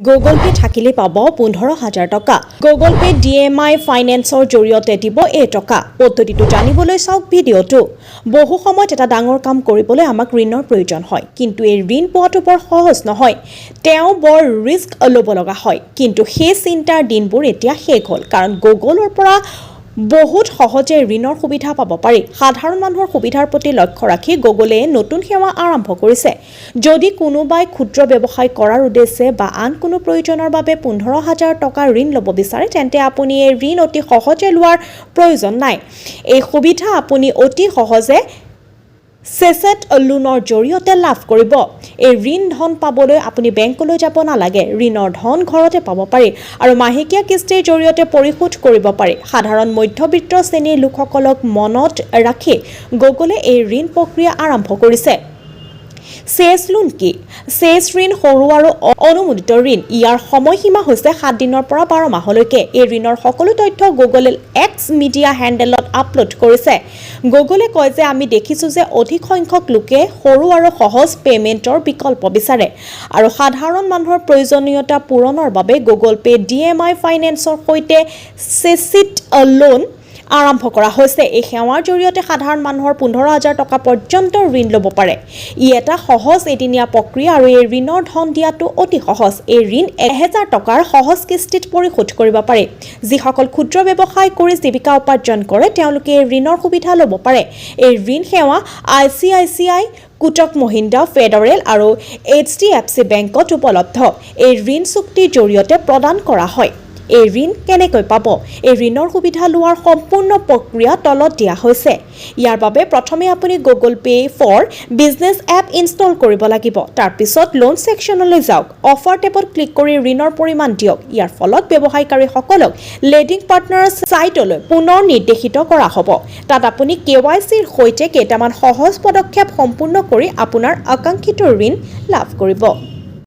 Google pay থাকিলে পাব পোন্ধৰ হাজাৰ টকা। Google Pay D M I ফাইনেন্সৰ জৰিয়তে দিব এই টকা। পদ্ধতিটো জানিবলৈ চাওক ভিডিঅ'টো। বহু সময়ত এটা ডাঙৰ কাম কৰিবলৈ আমাক ঋণৰ প্ৰয়োজন হয়। কিন্তু এই ঋণ পোৱাটো বৰ সহজ নহয়। তেওঁ বৰ ৰিস্ক ল'ব লগা হয়। কিন্তু সেই চিন্তাৰ দিনবোৰ এতিয়া শেষ হ'ল। কাৰণ গুগলৰ পৰা বহুত সহজে ঋণৰ সুবিধা পাব পাৰি। সাধাৰণ মানুহৰ সুবিধাৰ প্ৰতি লক্ষ্য ৰাখি গুগলে নতুন সেৱা আৰম্ভ কৰিছে। যদি কোনোবাই ক্ষুদ্ৰ ব্যৱসায় কৰাৰ উদ্দেশ্যে বা আন কোনো প্ৰয়োজনৰ বাবে পোন্ধৰ হাজাৰ টকা ঋণ ল'ব বিচাৰে তেন্তে আপুনি এই ঋণ অতি সহজে লোৱাৰ প্ৰয়োজন নাই। এই সুবিধা আপুনি অতি সহজে চেছেট লোনৰ জৰিয়তে লাভ কৰিব। এই ঋণ ধন পাবলৈ আপুনি বেংকলৈ যাব নালাগে। ঋণৰ ধন ঘৰতে পাব পাৰি আৰু মাহেকীয়া কিস্তিৰ জৰিয়তে পৰিশোধ কৰিব পাৰি। সাধাৰণ মধ্যবিত্ত শ্ৰেণীৰ লোকসকলক মনত ৰাখি গুগলে এই ঋণ প্ৰক্ৰিয়া আৰম্ভ কৰিছে। চেছ লোন কি চেছ ঋণ সৰু আৰু অনুমোদিত ঋণ। ইয়াৰ সময়সীমা হৈছে সাত দিনৰ পৰা বাৰ মাহলৈকে। এই ঋণৰ সকলো তথ্য গুগলে এক্স মিডিয়া হেণ্ডেলত আপলোড কৰিছে। গুগলে কয় যে আমি দেখিছোঁ যে অধিক সংখ্যক লোকে সৰু আৰু সহজ পে'মেণ্টৰ বিকল্প বিচাৰে আৰু সাধাৰণ মানুহৰ প্ৰয়োজনীয়তা পূৰণৰ বাবে Google Pay' D M I ফাইনেন্সৰ সৈতে চেচিট লোন আৰম্ভ কৰা হৈছে। এই সেৱাৰ জৰিয়তে সাধাৰণ মানুহৰ পোন্ধৰ হাজাৰ টকা পৰ্যন্ত ঋণ ল'ব পাৰে। ই এটা সহজ এদিনীয়া প্ৰক্ৰিয়া আৰু এই ঋণৰ ধন দিয়াটো অতি সহজ। এই ঋণ এহেজাৰ টকাৰ সহজ কিস্তিত পৰিশোধ কৰিব পাৰি। যিসকল ক্ষুদ্ৰ ব্যৱসায় কৰি জীৱিকা উপাৰ্জন কৰে, তেওঁলোকে এই ঋণৰ সুবিধা ল'ব পাৰে। এই ঋণ সেৱা I C I C I, Kotak Mahindra Federal আৰু এইচ ডি এফ চি বেংকত উপলব্ধ। এই ঋণ চুক্তিৰ জৰিয়তে প্ৰদান কৰা হয়। এই ঋণ কেনেকৈ পাব? এই ঋণৰ সুবিধা লোৱাৰ সম্পূৰ্ণ প্ৰক্ৰিয়া তলত দিয়া হৈছে। ইয়াৰ বাবে প্ৰথমে আপুনি Google Pay' for business app install কৰিব লাগিব। তাৰপিছত লোন ছেকশ্যনলৈ যাওক। অফাৰ টেবত ক্লিক কৰি ঋণৰ পৰিমাণ দিয়ক। ইয়াৰ ফলত ব্যৱসায়ীকাৰীসকলক লেডিং পাৰ্টনাৰ ছাইটলৈ পুনৰ নিৰ্দেশিত কৰা হ'ব। তাত আপুনি কে ৱাই চিৰ সৈতে কেইটামান সহজ পদক্ষেপ সম্পূৰ্ণ কৰি আপোনাৰ আকাংক্ষিত ঋণ লাভ কৰিব।